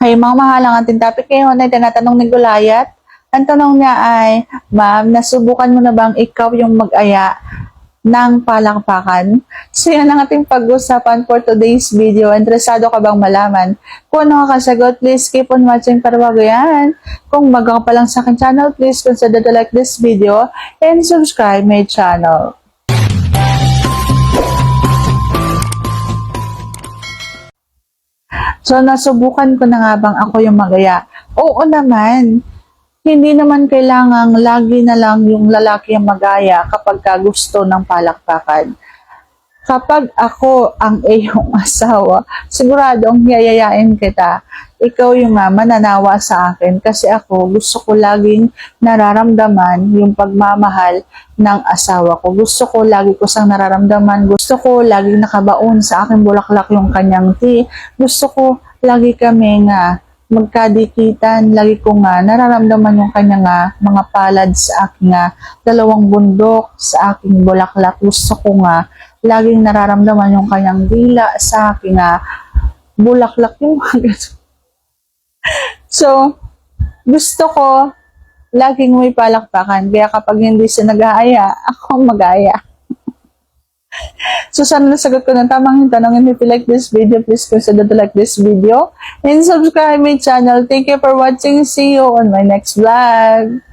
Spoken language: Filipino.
Hay mga mahalang ating topic ngayon ay tinatanong ni Gulayat. Ang tanong niya ay, Ma'am, nasubukan mo na bang ikaw yung mag-aya ng palakpakan? So yan ang ating pag-usapan for today's video. Interesado ka bang malaman? Kung ano ka please keep on watching para bago yan. Kung bago ka pa lang sa akin channel, please consider to like this video and subscribe my channel. So, nasubukan ko na nga bang ako yung magaya? Oo naman. Hindi naman kailangang lagi na lang yung lalaki ang magaya kapag ka gusto ng palakpakan. Kapag ako ang iyong asawa, siguradong yayayain kita. Ikaw yung nga mananawa sa akin kasi ako gusto ko laging nararamdaman yung pagmamahal ng asawa ko. Gusto ko lagi ko sang nararamdaman. Gusto ko laging nakabaon sa aking bulaklak yung kanyang tea. Gusto ko lagi kami nga magkadikitan. Lagi ko nga nararamdaman yung kanyang nga mga palad sa aking nga dalawang bundok sa aking bulaklak. Gusto ko nga laging nararamdaman yung kanyang dila sa aking nga bulaklak yung mga. So, gusto ko laging may palakpakan. Kaya kapag hindi siya nag-aaya, ako mag-aaya. so, sana nasagot ko ng tamang tanong. And if you like this video, please consider to like this video. And subscribe my channel. Thank you for watching. See you on my next vlog.